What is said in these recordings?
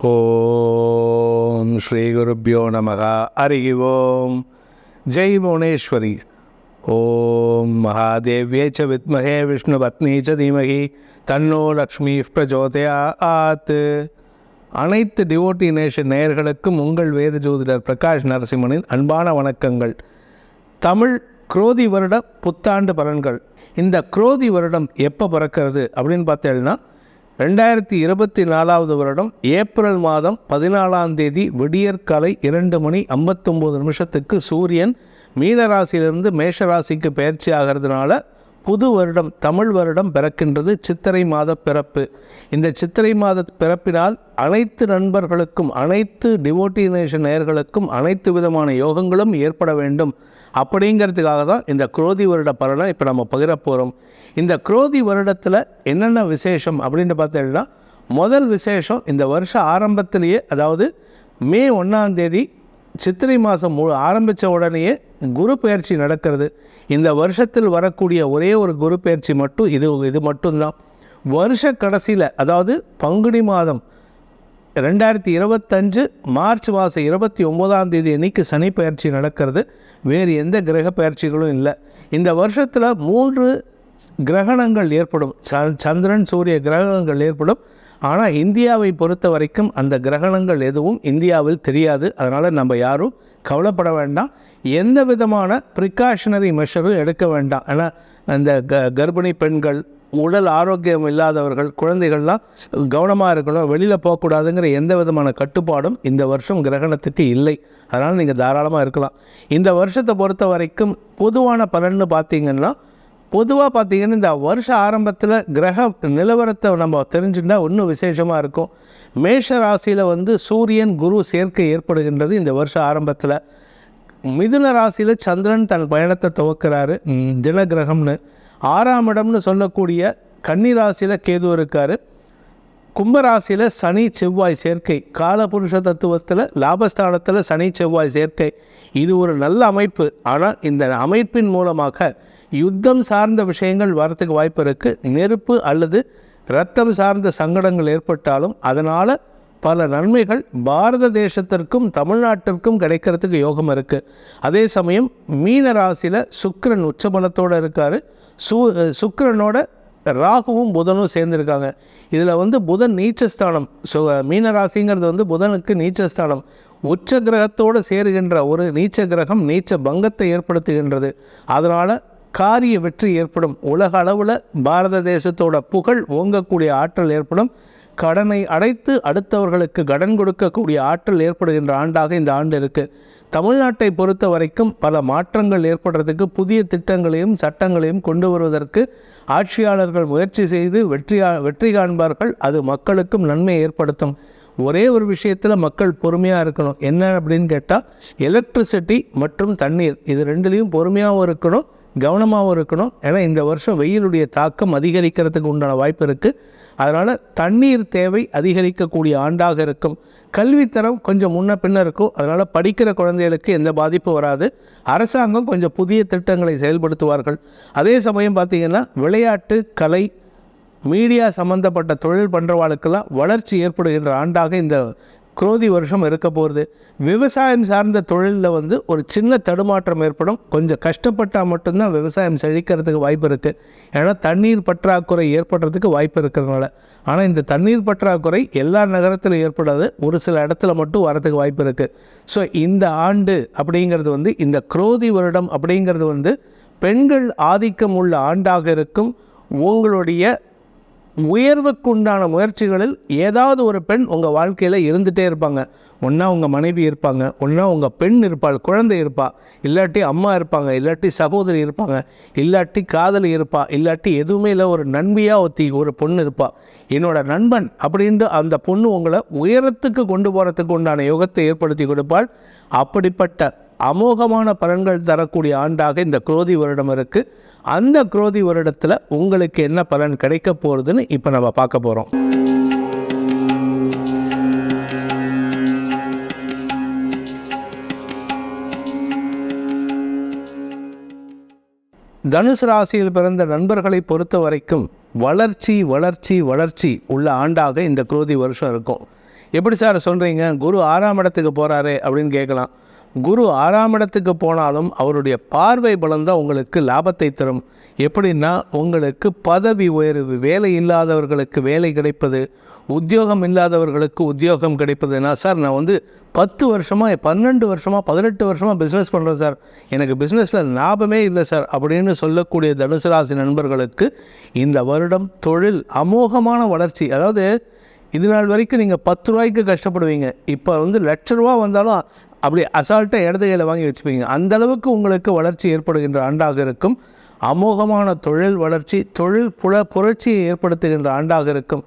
ஓம் ஸ்ரீ குருப்பியோ நமக. ஹரி ஓம். ஜெய் புவனேஸ்வரி. ஓம் மகாதேவ்யே ச வித்மகே விஷ்ணு பத்னி ச தீமகி. தன்னோ லக்ஷ்மி பிரஜோதயாத். அனைத்து டிவோட்டி நேஷன் நேயர்களுக்கும் உங்கள் வேத ஜோதிடர் பிரகாஷ் நரசிம்மனின் அன்பான வணக்கங்கள். தமிழ் குரோதி வருட புத்தாண்டு பலன்கள். இந்த குரோதி வருடம் எப்போ பிறக்கிறது அப்படின்னு பார்த்தேன்னா ரெண்டாயிரத்தி இருபத்தி நாலாவது வருடம் ஏப்ரல் மாதம் பதினாலாம் தேதி விடியற்காலை இரண்டு மணி ஐம்பத்தொம்போது நிமிஷத்துக்கு சூரியன் மீனராசியிலிருந்து மேஷராசிக்கு பயிற்சி ஆகிறதுனால புது வருடம் தமிழ் வருடம் பிறக்கின்றது சித்திரை மாத பிறப்பு. இந்த சித்திரை மாத பிறப்பினால் அனைத்து நண்பர்களுக்கும் அனைத்து டிவோட்டினேஷன் நேர்களுக்கும் அனைத்து விதமான யோகங்களும் ஏற்பட வேண்டும். அப்படிங்கிறதுக்காக தான் இந்த குரோதி வருட பலனை இப்போ நம்ம பகிர போகிறோம் இந்த குரோதி வருடத்தில் என்னென்ன விசேஷம் அப்படின்னு பார்த்தீங்கன்னா முதல் விசேஷம் இந்த வருஷ ஆரம்பத்திலேயே அதாவது மே ஒன்றாம் தேதி சித்திரை மாதம் மு ஆரம்பித்த உடனேயே குரு பயிற்சி நடக்கிறது. இந்த வருஷத்தில் வரக்கூடிய ஒரே ஒரு குரு பயிற்சி மட்டும் இது இது மட்டும்தான். வருஷ கடைசியில் அதாவது பங்குனி மாதம் ரெண்டாயிரத்தி இருபத்தஞ்சு மார்ச் மாதம் இருபத்தி ஒம்போதாம் தேதி அன்னைக்கு சனி பயிற்சி நடக்கிறது. வேறு எந்த கிரக பயிற்சிகளும் இல்லை. இந்த வருஷத்தில் மூன்று கிரகணங்கள் ஏற்படும். ச சந்திரன் சூரிய கிரகணங்கள் ஏற்படும். ஆனால் இந்தியாவை பொறுத்த வரைக்கும் அந்த கிரகணங்கள் எதுவும் இந்தியாவில் தெரியாது. அதனால் நம்ம யாரும் கவலைப்பட வேண்டாம். எந்த விதமான ப்ரிகாஷனரி மெஷரும் எடுக்க வேண்டாம். ஏன்னா அந்த க கர்ப்பிணி பெண்கள் உடல் ஆரோக்கியம் இல்லாதவர்கள் குழந்தைகள்லாம் கவனமாக இருக்கணும் வெளியில் போகக்கூடாதுங்கிற எந்த விதமான கட்டுப்பாடும் இந்த வருஷம் கிரகணத்துக்கு இல்லை. அதனால் நீங்கள் தாராளமாக இருக்கலாம். இந்த வருஷத்தை பொறுத்த வரைக்கும் பொதுவான பலன்னு பார்த்தீங்கன்னா பொதுவாக பார்த்தீங்கன்னா இந்த வருஷ ஆரம்பத்தில் கிரக நிலவரத்தை நம்ம தெரிஞ்சுட்டா இன்னும் விசேஷமாக இருக்கும். மேஷ ராசியில் வந்து சூரியன் குரு சேர்க்கை ஏற்படுகின்றது இந்த வருஷ ஆரம்பத்தில். மிதுன ராசியில் சந்திரன் தன் பயணத்தை துவக்கிறாரு. தினகிரகம்னு. ஆறாம் இடம்னு சொல்லக்கூடிய கன்னி ராசியில் கேது இருக்கார். கும்பராசியில் சனி செவ்வாய் சேர்க்கை. காலபுருஷ தத்துவத்தில் லாபஸ்தானத்தில் சனி செவ்வாய் சேர்க்கை. இது ஒரு நல்ல அமைப்பு. ஆனால் இந்த அமைப்பின் மூலமாக யுத்தம் சார்ந்த விஷயங்கள் வரத்துக்கு வாய்ப்பு இருக்குது நெருப்பு அல்லது இரத்தம் சார்ந்த சங்கடங்கள் ஏற்பட்டாலும் அதனால் பல நன்மைகள் பாரத தேசத்திற்கும் தமிழ்நாட்டிற்கும் கிடைக்கிறதுக்கு யோகம் இருக்குது அதே சமயம் மீன ராசியில் சுக்கரன் உச்சபலத்தோடு இருக்கார். சு சுக்கரனோட ராகுவும் புதனும் சேர்ந்துருக்காங்க. இதில் வந்து புதன் நீச்சஸ்தானம். ஸோ மீனராசிங்கிறது வந்து புதனுக்கு நீச்சஸ்தானம். உச்ச கிரகத்தோடு சேருகின்ற ஒரு நீச்ச கிரகம் நீச்ச பங்கத்தை ஏற்படுத்துகின்றது. அதனால் காரிய வெற்றி ஏற்படும். உலக அளவில் பாரத தேசத்தோட புகழ் ஓங்கக்கூடிய ஆற்றல் ஏற்படும். கடனை அடைத்து அடுத்தவர்களுக்கு கடன் கொடுக்கக்கூடிய ஆற்றல் ஏற்படுகின்ற ஆண்டாக இந்த ஆண்டு இருக்குது தமிழ்நாட்டை பொறுத்த வரைக்கும் பல மாற்றங்கள் ஏற்படுறதுக்கு புதிய திட்டங்களையும் சட்டங்களையும் கொண்டு வருவதற்கு ஆட்சியாளர்கள் முயற்சி செய்து வெற்றியா வெற்றி காண்பார்கள். அது மக்களுக்கும் நன்மை ஏற்படுத்தும். ஒரே ஒரு விஷயத்தில் மக்கள் பொறுமையாக இருக்கணும். என்ன அப்படின்னு கேட்டால் எலக்ட்ரிசிட்டி மற்றும் தண்ணீர். இது ரெண்டுலேயும் பொறுமையாகவும் இருக்கணும். கவனமாகவும் இருக்கணும். ஏன்னா இந்த வருஷம் வெயிலுடைய தாக்கம் அதிகரிக்கிறதுக்கு உண்டான வாய்ப்பு இருக்குது அதனால் தண்ணீர் தேவை அதிகரிக்கக்கூடிய ஆண்டாக இருக்கும். கல்வித்தரம் கொஞ்சம் முன்ன பின்ன இருக்கும். அதனால் படிக்கிற குழந்தைகளுக்கு எந்த பாதிப்பும் வராது. அரசாங்கம் கொஞ்சம் புதிய திட்டங்களை செயல்படுத்துவார்கள். அதே சமயம் பார்த்திங்கன்னா விளையாட்டு கலை மீடியா சம்மந்தப்பட்ட தொழில் பண்ணுறவாளுக்கெல்லாம் வளர்ச்சி ஏற்படுகின்ற ஆண்டாக இந்த குரோதி வருஷம் இருக்க போகிறது விவசாயம் சார்ந்த தொழிலில் வந்து ஒரு சின்ன தடுமாற்றம் ஏற்படும். கொஞ்சம் கஷ்டப்பட்டால் மட்டும்தான் விவசாயம் செழிக்கிறதுக்கு வாய்ப்பு இருக்குது ஏன்னா தண்ணீர் பற்றாக்குறை ஏற்படுறதுக்கு வாய்ப்பு இருக்கிறதுனால. ஆனால் இந்த தண்ணீர் பற்றாக்குறை எல்லா நகரத்திலும் ஏற்படாது. ஒரு சில இடத்துல மட்டும் வரதுக்கு வாய்ப்பு இருக்குது ஸோ இந்த ஆண்டு அப்படிங்கிறது வந்து இந்த குரோதி வருடம் அப்படிங்கிறது வந்து பெண்கள் ஆதிக்கம் உள்ள ஆண்டாக இருக்கும். உங்களுடைய உயர்வுக்குண்டான முயற்சிகளில் ஏதாவது ஒரு பெண் உங்கள் வாழ்க்கையில் இருந்துகிட்டே இருப்பாங்க. ஒன்றா உங்கள் மனைவி இருப்பாங்க ஒன்றா உங்கள் பெண் இருப்பாள் குழந்தை இருப்பா இல்லாட்டி அம்மா இருப்பாங்க இல்லாட்டி சகோதரி இருப்பாங்க இல்லாட்டி காதலி இருப்பா இல்லாட்டி எதுவுமே இல்லை ஒரு நண்பியாக ஒத்தி ஒரு பொண்ணு இருப்பா. என்னோட நண்பன் அப்படின்ட்டு அந்த பொண்ணு உங்களை உயரத்துக்கு கொண்டு போகிறதுக்கு உண்டான யோகத்தை ஏற்படுத்தி கொடுப்பாள். அப்படிப்பட்ட அமோகமான பலன்கள் தரக்கூடிய ஆண்டாக இந்த குரோதி வருடம் இருக்குது அந்த குரோதி வருடத்தில் உங்களுக்கு என்ன பலன் கிடைக்க போகிறதுன்னு இப்போ நம்ம பார்க்க போகிறோம் தனுசு ராசியில் பிறந்த நண்பர்களை பொறுத்த வரைக்கும் வளர்ச்சி வளர்ச்சி வளர்ச்சி உள்ள ஆண்டாக இந்த குரோதி வருஷம் இருக்கும். எப்படி சார் சொல்கிறீங்க குரு ஆறாம் இடத்துக்கு போகிறாரு அப்படின்னு கேட்கலாம். குரு ஆறாம் இடத்துக்கு போனாலும் அவருடைய பார்வை பலம் தான் உங்களுக்கு லாபத்தை தரும். எப்படின்னா உங்களுக்கு பதவி உயர்வு வேலை இல்லாதவர்களுக்கு வேலை கிடைப்பது உத்தியோகம் இல்லாதவர்களுக்கு உத்தியோகம் கிடைப்பதுன்னா சார் நான் வந்து பத்து வருஷமாக பன்னெண்டு வருஷமாக பதினெட்டு வருஷமாக பிஸ்னஸ் பண்ணுறேன் சார் எனக்கு பிஸ்னஸில் லாபமே இல்லை சார் அப்படின்னு சொல்லக்கூடிய தனுசு ராசி நண்பர்களுக்கு இந்த வருடம் தொழில் அமோகமான வளர்ச்சி. அதாவது இது நாள் வரைக்கும் நீங்கள் பத்து ரூபாய்க்கு கஷ்டப்படுவீங்க. இப்போ வந்து லட்ச ரூபா வந்தாலும் அப்படி அசால்ட்டாக இடது கையில் வாங்கி வச்சுப்பீங்க. அந்த அளவுக்கு உங்களுக்கு வளர்ச்சி ஏற்படுகின்ற ஆண்டாக இருக்கும். அமோகமான தொழில் வளர்ச்சி தொழில் புல புரட்சியை ஏற்படுத்துகின்ற ஆண்டாக இருக்கும்.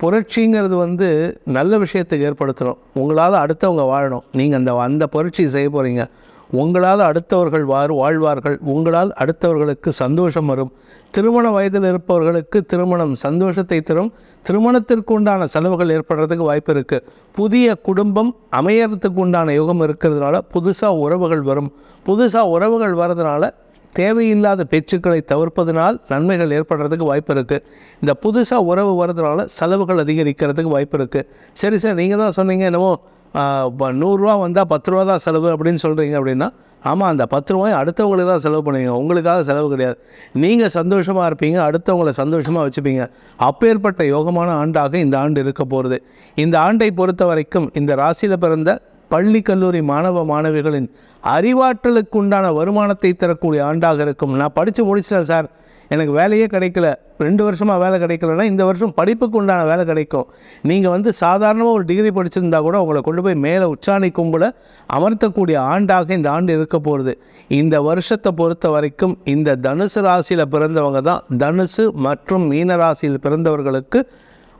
புரட்சிங்கிறது வந்து நல்ல விஷயத்தை ஏற்படுத்தணும். உங்களால் அடுத்தவங்க வாழணும். நீங்கள் அந்த அந்த புரட்சி செய்ய போகிறீங்க உங்களால் அடுத்தவர்கள் வார் வாழ்வார்கள். உங்களால் அடுத்தவர்களுக்கு சந்தோஷம் வரும். திருமண வயதில் இருப்பவர்களுக்கு திருமணம் சந்தோஷத்தை தரும். திருமணத்திற்கு உண்டான செலவுகள் ஏற்படுறதுக்கு வாய்ப்பு இருக்குது புதிய குடும்பம் அமையறதுக்கு உண்டான யுகம் இருக்கிறதுனால புதுசாக உறவுகள் வரும். புதுசாக உறவுகள் வர்றதுனால தேவையில்லாத பேச்சுக்களை தவிர்ப்பதனால் நன்மைகள் ஏற்படுறதுக்கு வாய்ப்பு இருக்குது இந்த புதுசாக உறவு வர்றதுனால செலவுகள் அதிகரிக்கிறதுக்கு வாய்ப்பு இருக்குது சரி சார் நீங்கள் தான் சொன்னீங்க என்னமோ இப்போ நூறுரூவா வந்தால் பத்து ரூபா தான் செலவு அப்படின்னு சொல்கிறீங்க அப்படின்னா ஆமாம் அந்த பத்து ரூபாய் அடுத்தவங்களுக்கு தான் செலவு பண்ணுவீங்க. உங்களுக்காக செலவு கிடையாது. நீங்கள் சந்தோஷமாக இருப்பீங்க அடுத்தவங்களை சந்தோஷமாக வச்சுப்பீங்க. அப்பேற்பட்ட யோகமான ஆண்டாக இந்த ஆண்டு இருக்க போகிறது இந்த ஆண்டை பொறுத்த வரைக்கும் இந்த ராசியில் பிறந்த பள்ளி கல்லூரி மாணவ மாணவிகளின் அறிவாற்றலுக்கு உண்டான வருமானத்தை தரக்கூடிய ஆண்டாக இருக்கும். நான் படித்து முடிச்சிட்டேன் சார். எனக்கு வேலையே கிடைக்கல. ரெண்டு வருஷமாக வேலை கிடைக்கலன்னா இந்த வருஷம் படிப்புக்கு உண்டான வேலை கிடைக்கும். நீங்கள் வந்து சாதாரணமாக ஒரு டிகிரி படிச்சிருந்தா கூட உங்களை கொண்டு போய் மேலே உச்சாணி கும்பல அமர்த்தக்கூடிய ஆண்டாக இந்த ஆண்டு இருக்க போகிறது இந்த வருஷத்தை பொறுத்த வரைக்கும் இந்த தனுசு ராசியில் பிறந்தவங்க தான் தனுசு மற்றும் மீன ராசியில் பிறந்தவர்களுக்கு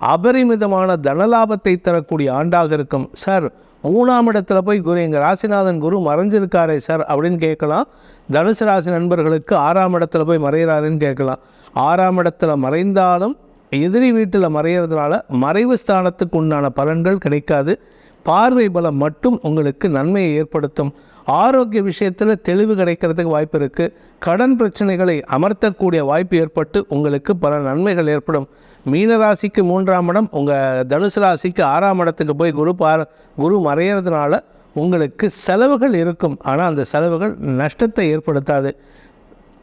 அபரிமிதமான தனலாபத்தை தரக்கூடிய ஆண்டாக இருக்கும். சார் மூணாம் இடத்துல போய் குரு எங்கள் ராசிநாதன் குரு மறைஞ்சிருக்காரே சார் அப்படின்னு கேட்கலாம். தனுசு ராசி நண்பர்களுக்கு ஆறாம் இடத்துல போய் மறைகிறாருன்னு கேட்கலாம். ஆறாம் இடத்துல மறைந்தாலும் எதிரி வீட்டில் மறையிறதுனால மறைவு ஸ்தானத்துக்கு உண்டான பலன்கள் கிடைக்காது. பார்வை பலம் மட்டும் உங்களுக்கு நன்மையை ஏற்படுத்தும். ஆரோக்கிய விஷயத்தில் தெளிவு கிடைக்கிறதுக்கு வாய்ப்பு இருக்குது கடன் பிரச்சனைகளை அமர்த்தக்கூடிய வாய்ப்பு ஏற்பட்டு உங்களுக்கு பல நன்மைகள் ஏற்படும். மீன ராசிக்கு மூன்றாம் இடம் உங்கள் தனுசு ராசிக்கு ஆறாம் இடத்துக்கு போய் குரு பார குரு மறையிறதுனால உங்களுக்கு செலவுகள் இருக்கும். ஆனால் அந்த செலவுகள் நஷ்டத்தை ஏற்படுத்தாது.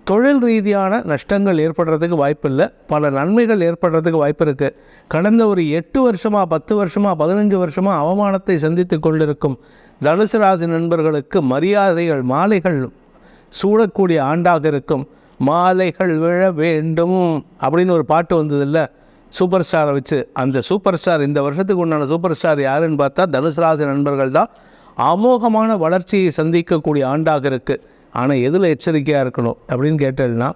தொழில் ரீதியான நஷ்டங்கள் ஏற்படுறதுக்கு வாய்ப்பு இல்லை. பல நன்மைகள் ஏற்படுறதுக்கு வாய்ப்பு இருக்குது கடந்த ஒரு எட்டு வருஷமாக பத்து வருஷமாக பதினஞ்சு வருஷமாக அவமானத்தை சந்தித்து கொண்டிருக்கும் தனுசு ராசி நண்பர்களுக்கு மரியாதைகள் மாலைகள் சூடக்கூடிய ஆண்டாக இருக்கும். மாலைகள் விழ வேண்டும் அப்படின்னு ஒரு பாட்டு வந்ததில்ல சூப்பர் ஸ்டாரை வச்சு அந்த சூப்பர் ஸ்டார் இந்த வருஷத்துக்கு உண்டான சூப்பர் ஸ்டார் யாருன்னு பார்த்தா தனுசு ராசி நண்பர்கள் தான். அமோகமான வளர்ச்சியை சந்திக்கக்கூடிய ஆண்டாக இருக்குது ஆனால் எதில் எச்சரிக்கையாக இருக்கணும் அப்படின்னு கேட்டதுன்னா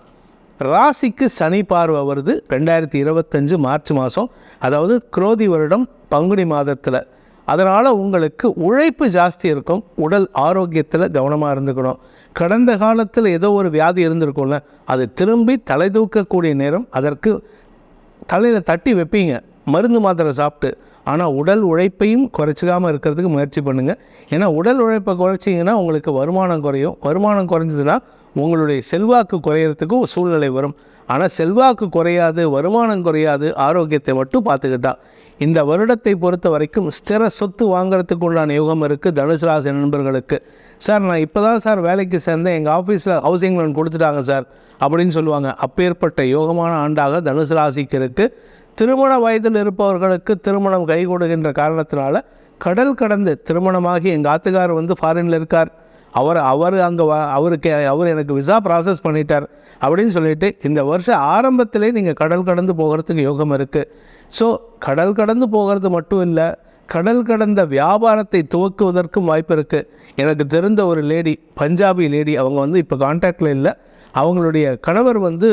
ராசிக்கு சனி பார்வை வருது ரெண்டாயிரத்தி இருபத்தஞ்சு மார்ச் மாதம் அதாவது குரோதி வருடம் பங்குனி மாதத்தில். அதனால் உங்களுக்கு உழைப்பு ஜாஸ்தி இருக்கும். உடல் ஆரோக்கியத்தில் கவனமாக இருந்துக்கணும். கடந்த காலத்தில் ஏதோ ஒரு வியாதி இருந்திருக்கும்ல அது திரும்பி தலை தூக்கக்கூடிய நேரம் அதற்கு தலையில் தட்டி வைப்பீங்க. மருந்து மாத்திரை சாப்பிட்டு. ஆனால் உடல் உழைப்பையும் குறைச்சிக்காமல் இருக்கிறதுக்கு முயற்சி பண்ணுங்கள் ஏன்னா உடல் உழைப்பை குறைச்சிங்கன்னா உங்களுக்கு வருமானம் குறையும். வருமானம் குறைஞ்சதுன்னா உங்களுடைய செல்வாக்கு குறையிறதுக்கும் ஒரு சூழ்நிலை வரும். ஆனால் செல்வாக்கு குறையாது வருமானம் குறையாது ஆரோக்கியத்தை மட்டும் பார்த்துக்கிட்டா. இந்த வருடத்தை பொறுத்த வரைக்கும் ஸ்திர சொத்து வாங்குறதுக்கு உண்டான யோகம் இருக்குது தனுசு ராசி நண்பர்களுக்கு. சார் நான் இப்போ தான் சார் வேலைக்கு சேர்ந்தேன். எங்கள் ஆஃபீஸில் ஹவுசிங் லோன் கொடுத்துட்டாங்க சார் அப்படின்னு சொல்லுவாங்க. அப்பேற்பட்ட யோகமான ஆண்டாக தனுசு ராசிக்கு இருக்குது திருமண வயதில் இருப்பவர்களுக்கு திருமணம் கைகூடுகின்ற காரணத்தினால கடல் கடந்து திருமணமாகி எங்கள் ஆத்துக்கார் வந்து ஃபாரினில் இருக்கார். அவர் அவர் அங்கே வ அவருக்கு அவர் எனக்கு விசா ப்ராசஸ் பண்ணிட்டார் அப்படின்னு சொல்லிட்டு இந்த வருஷம் ஆரம்பத்திலே நீங்கள் கடல் கடந்து போகிறதுக்கு யோகம் இருக்குது ஸோ கடல் கடந்து போகிறது மட்டும் இல்லை கடல் கடந்த வியாபாரத்தை துவக்குவதற்கும் வாய்ப்பு இருக்குது எனக்கு தெரிந்த ஒரு லேடி பஞ்சாபி லேடி அவங்க வந்து இப்போ கான்டாக்டில் இல்லை. அவங்களுடைய கணவர் வந்து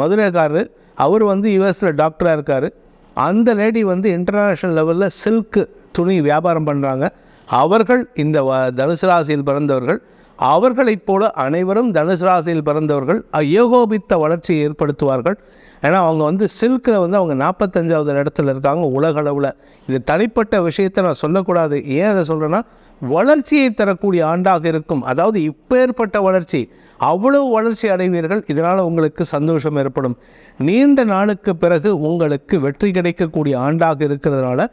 மதுரைக்காரர். அவர் வந்து யூஎஸில் டாக்டராக இருக்கார். அந்த லேடி வந்து இன்டர்நேஷ்னல் லெவலில் சில்க்கு துணி வியாபாரம் பண்ணுறாங்க அவர்கள் இந்த தனுசு ராசியில் பிறந்தவர்கள். அவர்களைப் போல அனைவரும் தனுசு ராசியில் பிறந்தவர்கள். ஏகோபித்த வளர்ச்சியை ஏற்படுத்துவார்கள். ஏன்னா அவங்க வந்து சில்கில் வந்து அவங்க நாற்பத்தஞ்சாவது இடத்துல இருக்காங்க உலகளவில் இது தனிப்பட்ட விஷயத்தை நான் சொல்லக்கூடாது. ஏன் அதை சொல்கிறேன்னா வளர்ச்சியை தரக்கூடிய ஆண்டாக இருக்கும். அதாவது இப்பேற்பட்ட வளர்ச்சி. அவ்வளவு வளர்ச்சி அடைவீர்கள் இதனால் உங்களுக்கு சந்தோஷம் ஏற்படும். நீண்ட நாளுக்கு பிறகு உங்களுக்கு வெற்றி கிடைக்கக்கூடிய ஆண்டாக இருக்கிறதுனால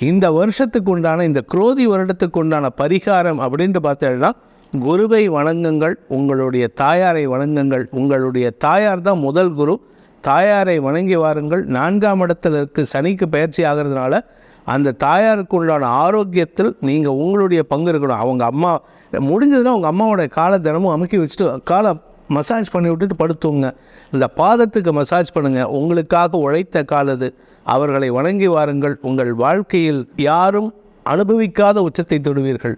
இந்த வருஷத்துக்கு உண்டான இந்த குரோதி வருடத்துக்கு உண்டான பரிகாரம் அப்படின்ட்டு பார்த்தேன்னா குருவை வணங்குங்கள் உங்களுடைய தாயாரை வணங்குங்கள். உங்களுடைய தாயார் தான் முதல் குரு. தாயாரை வணங்கி வாருங்கள். நான்காம் இடத்துல இருக்கு சனிக்கு பயிற்சி ஆகிறதுனால அந்த தாயாருக்கு உண்டான ஆரோக்கியத்தில் நீங்கள் உங்களுடைய பங்கு இருக்கணும். அவங்க அம்மா முடிஞ்சதுன்னா உங்கள் அம்மாவோட காலை தினமும் அமுக்கி வச்சுட்டு காலை மசாஜ் பண்ணி விட்டுட்டு படுத்துங்க. இந்த பாதத்துக்கு மசாஜ் பண்ணுங்கள் உங்களுக்காக உழைத்த காலது அவர்களை வணங்கி வாருங்கள். உங்கள் வாழ்க்கையில் யாரும் அனுபவிக்காத உச்சத்தை தொடுவீர்கள்.